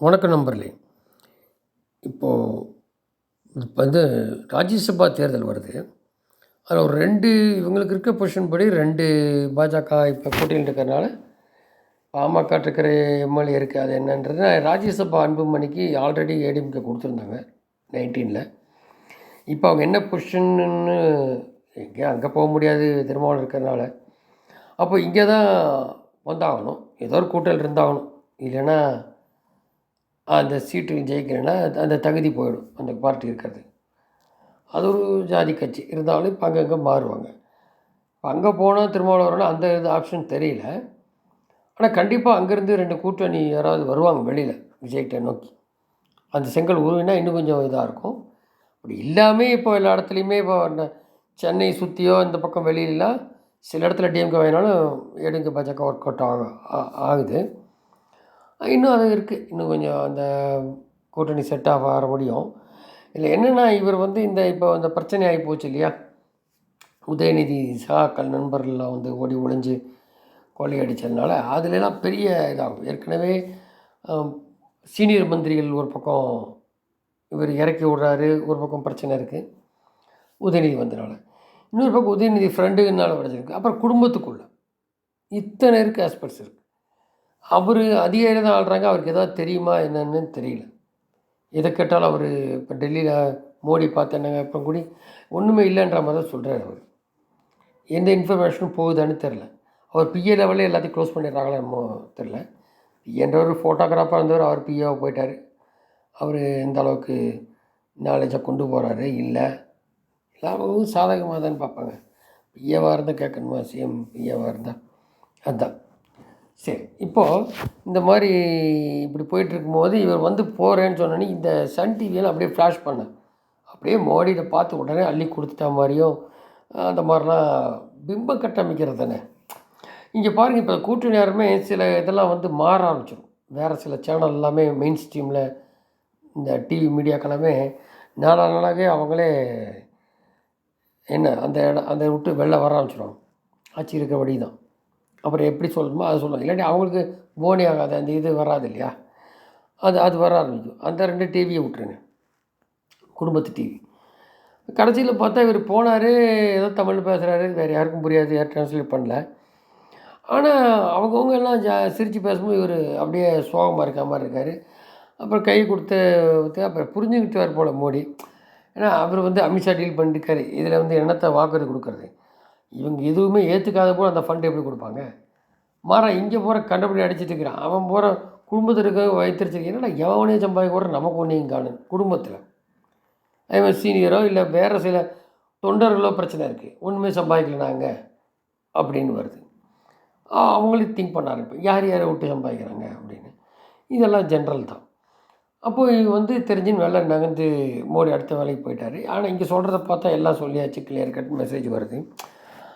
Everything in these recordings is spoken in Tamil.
வணக்கம் நம்பர்லே இப்போது இப்போ வந்து ராஜ்யசபா தேர்தல் வருது. அதில் ஒரு ரெண்டு இவங்களுக்கு இருக்க பொசிஷன் படி ரெண்டு பாஜக இப்போ போட்டியில் இருக்கிறனால பாமக இருக்கிற எம்எல்ஏ இருக்குது அது என்னன்றது ராஜ்யசபா அன்புமணிக்கு ஆல்ரெடி ஏடிஎம்கே கொடுத்துருந்தாங்க நைன்டீனில் இப்போ அவங்க என்ன பொசிஷன்னு எங்கே அங்கே போக முடியாது திருமாவளம் இருக்கிறனால அப்போ இங்கே தான் வந்தாகணும் ஏதோ ஒரு கூட்டல் இருந்தாகணும். இல்லைன்னா அந்த சீட்டு ஜெயிக்கிறேன்னா அந்த தகுதி போயிடும் அந்த பார்ட்டி இருக்கிறது. அது ஒரு ஜாதி கட்சி. இருந்தாலும் இப்போ அங்கங்கே மாறுவாங்க. இப்போ அங்கே போனால் திருமாவளவர்னா அந்த இது ஆப்ஷன் தெரியல. ஆனால் கண்டிப்பாக அங்கேருந்து ரெண்டு கூட்டணி யாராவது வருவாங்க வெளியில் விஜய்கிட்ட நோக்கி. அந்த செங்கல் உருவினா இன்னும் கொஞ்சம் இதாக இருக்கும். அப்படி இல்லாமல் இப்போ எல்லா இடத்துலையுமே இப்போ சென்னை சுற்றியோ இந்த பக்கம் வெளியிலலாம் சில இடத்துல டிஎம்கே வாங்கினாலும் எடுங்க பாஜக ஒர்க் அவுட் ஆக ஆ- ஆகுது. இன்னும் அது இருக்குது இன்னும் கொஞ்சம் அந்த கூட்டணி செட் ஆக வர முடியும். இல்லை என்னென்னா இவர் வந்து இந்த இப்போ இந்த பிரச்சனை ஆகி போச்சு இல்லையா? உதயநிதி சகாக்கள் நண்பர்கள்லாம் வந்து ஓடி ஒளிஞ்சு கொள்ளையடிச்சதுனால அதுலலாம் பெரிய இதாகும். ஏற்கனவே சீனியர் மந்திரிகள் ஒரு பக்கம் இவர் இறக்கி விட்றாரு ஒரு பக்கம் பிரச்சனை இருக்குது உதயநிதி வந்தனால. இன்னொரு பக்கம் உதயநிதி ஃப்ரெண்டுனால பிரச்சனை அப்புறம் குடும்பத்துக்குள்ளே இத்தனை இருக்குது ஆஸ்பெக்ட்ஸ் இருக்குது அவர் அதிகாரி தான் ஆள்றாங்க. அவருக்கு ஏதாவது தெரியுமா என்னன்னு தெரியல. எதை கேட்டாலும் அவர் இப்போ டெல்லியில் மோடி பார்த்தேன்னாங்க அப்புறம் கூடி ஒன்றுமே இல்லைன்ற மாதிரி தான் சொல்கிறார் அவர். எந்த இன்ஃபர்மேஷனும் போகுதான்னு தெரில அவர் பிஏ லெவலில் எல்லாத்தையும் க்ளோஸ் பண்ணிடுறாங்களோ என்னமோ தெரில பிஏன்றவர் ஃபோட்டோகிராஃபாக இருந்தவர் அவர் பிஏவாக போயிட்டார். அவர் எந்த அளவுக்கு நாலேஜை கொண்டு போகிறாரு இல்லை. எல்லாரும் சாதகமாக தான் பார்ப்பாங்க பிஏவாக இருந்தால் கேட்கணுமா? சிஎம் பிஏவாக இருந்தால் அதுதான் சரி இப்போது இந்த மாதிரி இப்படி போயிட்டுருக்கும்போது இவர் வந்து போகிறேன்னு சொன்னோன்னே இந்த சன் டிவியில் அப்படியே ஃப்ளாஷ் பண்ணேன் அப்படியே மோடியை பார்த்து உடனே அள்ளி கொடுத்துட்டா மாதிரியும் அந்த மாதிரிலாம் பிம்பம் கட்டமைக்கிறது தானே. இங்கே பாருங்கள் இப்போ கூட்டு நேரமே சில இதெல்லாம் வந்து மாற ஆரம்பிச்சிடும் வேறு சில சேனல் எல்லாமே மெயின் ஸ்ட்ரீமில் இந்த டிவி மீடியாக்கெல்லாமே நாளா நாளாகவே அவங்களே என்ன அந்த இடம் அந்த விட்டு வெளில வர ஆரம்பிச்சிடும் ஆட்சி இருக்கிறபடி தான் அப்புறம் எப்படி சொல்லணுமோ அதை சொல்லுவாங்க. இல்லாட்டி அவங்களுக்கு போனி ஆகாது அந்த இது வராது இல்லையா? அது அது வர ஆரம்பிக்கும். அந்த ரெண்டு டிவியை விட்டுருங்க. குடும்பத்து டிவி கடைசியில் பார்த்தா இவர் போனார் ஏதோ தமிழ் பேசுகிறாரு வேறு யாருக்கும் புரியாது யார் ட்ரான்ஸ்லேட் பண்ணல. ஆனால் அவங்கவுங்க எல்லாம் ஜா சிரித்து பேசும்போது இவர் அப்படியே சோகமாக இருக்க மாதிரி இருக்கார். அப்புறம் கை கொடுத்து அப்புறம் அப்புறம் புரிஞ்சுக்கிட்டார் போல் மோடி. ஏன்னா அவர் வந்து அமித்ஷா டீல் பண்ணிருக்காரு. இதில் வந்து என்னத்தை வாக்குறுதி கொடுக்குறது? இவங்க எதுவுமே ஏற்றுக்காத போல் அந்த ஃபண்ட் எப்படி கொடுப்பாங்க? மாறா இங்கே போகிற கண்டுபிடி அடிச்சிட்டு இருக்கிறான். அவன் போகிற குடும்பத்தில் இருக்க வைத்திருச்சிருக்கீங்கன்னா எவனே சம்பாதிக்க கூட நமக்கு ஒன்றையும் காணும் குடும்பத்தில். அதேமாதிரி சீனியரோ இல்லை வேறு சில தொண்டர்களோ பிரச்சனை இருக்குது ஒன்றுமே சம்பாதிக்கல நாங்கள் அப்படின்னு வருது. அவங்களே திங்க் பண்ண ஆரம்பிப்பேன் யார் யாரை விட்டு சம்பாதிக்கிறாங்க அப்படின்னு. இதெல்லாம் ஜென்ரல் தான். அப்போது இவங்க வந்து தெரிஞ்சுன்னு வேலை நகர்ந்து மோடி அடுத்த வேலைக்கு போயிட்டார். ஆனால் இங்கே சொல்கிறத பார்த்தா எல்லாம் சொல்லியாச்சு கிளியர் கட் மெசேஜ் வருது.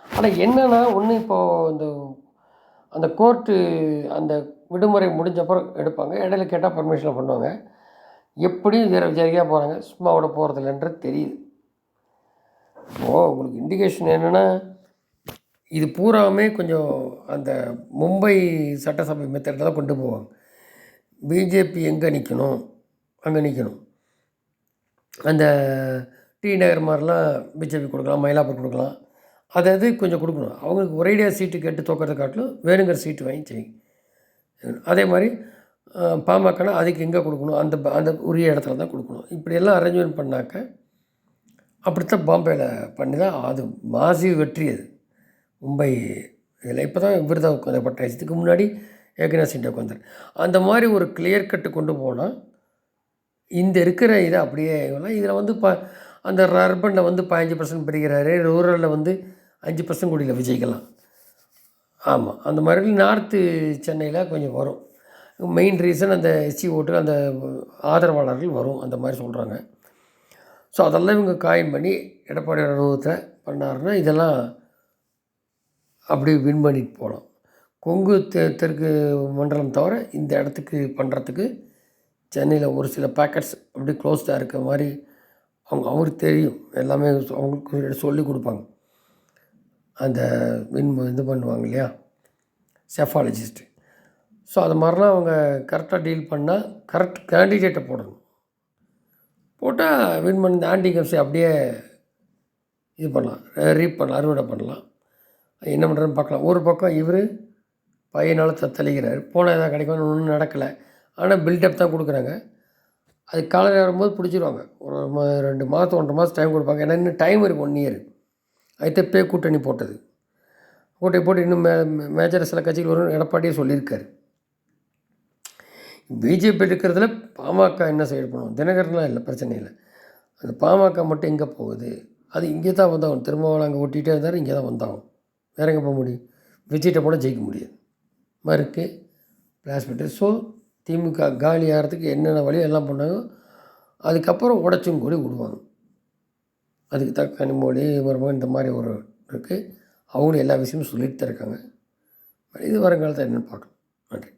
ஆனால் என்னென்னா ஒன்று இப்போது இந்த அந்த கோர்ட்டு அந்த விடுமுறை முடிஞ்சப்பறம் எடுப்பாங்க. இடையில கேட்டால் பர்மிஷனில் பண்ணுவாங்க. எப்படியும் வேறு விசாரிக்காக போகிறாங்க சும்மாவோட போகிறதில்லன்றது தெரியுது. ஓ உங்களுக்கு இண்டிகேஷன் என்னென்னா இது பூராமே கொஞ்சம் அந்த மும்பை சட்டசபை மெத்தடில் தான் கொண்டு போவாங்க. பிஜேபி எங்கே நிற்கணும் அங்கே நிற்கணும் அந்த டி நகர் மாதிரிலாம் பிஜேபி கொடுக்கலாம் மயிலாப்பூர் கொடுக்கலாம். அதாவது கொஞ்சம் கொடுக்கணும். அவங்களுக்கு ஒரேடியாக சீட்டு கேட்டு தோக்கிறத காட்டிலும் வேணுங்கிற சீட்டு வாங்கி செய்யும் அதே மாதிரி அஹ், பாமகனா அதுக்கு எங்கே கொடுக்கணும்? அந்த அந்த உரிய இடத்துல தான் கொடுக்கணும். இப்படியெல்லாம் அரேஞ்ச்மெண்ட் பண்ணாக்க அப்படித்தான் பாம்பேயில் பண்ணி தான் அது மாசி வெற்றி அது. மும்பை இதில் இப்போ தான் விருதா உட்காந்தப்பட்ட உட்காந்து இதுக்கு முன்னாடி ஏகனா சிண்டே உட்காந்தார் அந்த மாதிரி ஒரு கிளியர் கட்டு கொண்டு போனால் இந்த இருக்கிற இதை அப்படியே இதில் வந்து ப அந்த அர்பனில் வந்து பதினஞ்சு பர்சன்ட் பிரிக்கிறாரு ரூரலில் வந்து அஞ்சு பர்சன்ட் கூடியில் விஜய்க்கலாம் ஆமாம் அந்த மாதிரி நார்த்து சென்னையில் கொஞ்சம் வரும். மெயின் ரீசன் அந்த எஸ்சி ஓட்டு அந்த ஆதரவாளர்கள் வரும் அந்த மாதிரி சொல்கிறாங்க ஸோ அதெல்லாம் இவங்க காயின் பண்ணி எடப்பாடி அனுபவத்தை பண்ணாருன்னா இதெல்லாம் அப்படியே வின் பண்ணிட்டு போகலாம். கொங்கு தெ தெற்கு மண்டலம் தவிர இந்த இடத்துக்கு பண்ணுறதுக்கு சென்னையில் ஒரு சில பேக்கெட்ஸ் அப்படியே க்ளோஸ்டாக இருக்க மாதிரி அவங்க அவருக்கு தெரியும். எல்லாமே அவங்களுக்கு சொல்லி கொடுப்பாங்க. அந்த வின் இது பண்ணுவாங்க இல்லையா? செஃபாலஜிஸ்ட்டு ஸோ அது மாதிரிலாம் அவங்க கரெக்டாக டீல் பண்ணால் கரெக்ட் கேண்டிடேட்டை போடணும். போட்டால் வின் பண்ண இந்த ஆன்டிகம்ஸை அப்படியே இது பண்ணலாம். ரீப் பண்ணலாம் அறுவடை பண்ணலாம். என்ன பண்ணுறதுன்னு பார்க்கலாம். ஒரு பக்கம் இவர் பையனால் தத்தளிக்கிறார். போனால் எதாவது கிடைக்கும்? ஒன்றும் நடக்கலை. ஆனால் பில்டப் தான் கொடுக்குறாங்க. அது காலையில் வரும்போது பிடிச்சிருவாங்க. ஒரு ரெண்டு மாதம் ஒன்றரை மாதம் டைம் கொடுப்பாங்க. ஏன்னா இன்னும் டைம் இருக்குது ஒன் இயர் அதுக்கு பே கூட்டணி போட்டது. கூட்டணி போட்டு இன்னும் மே மேஜர் சில கட்சிகள் வரும் எடப்பாடியே சொல்லியிருக்காரு. பிஜேபி இருக்கிறதுல பாமக என்ன சைடு பண்ணுவோம் தினகரன்லாம் இல்லை பிரச்சனை இல்லை. அந்த பாமக மட்டும் எங்கே போகுது? அது இங்கே தான் வந்தாகும் திரும்பவும் அங்கே ஒட்டிகிட்டே இருந்தார் இங்கே தான் வந்தாகும் வேற எங்கே போக முடியும்? விஜய்கிட்ட போட ஜெயிக்க முடியாது. மறுக்கு பிளாஸ்பெட்டு ஸோ திமுக காலி ஆகிறதுக்கு என்னென்ன வழி எல்லாம் பண்ணாங்க அதுக்கப்புறம் உடச்சும் கூடி விடுவாங்க. அதுக்கு தான் கனிமொழி மருமகன் இந்த மாதிரி ஒரு இருக்குது அவங்களும் எல்லா விஷயமும் சொல்லிட்டு தான் இருக்காங்க. இது வருங்காலத்தில் என்னென்னு பார்க்கலாம். நன்றி.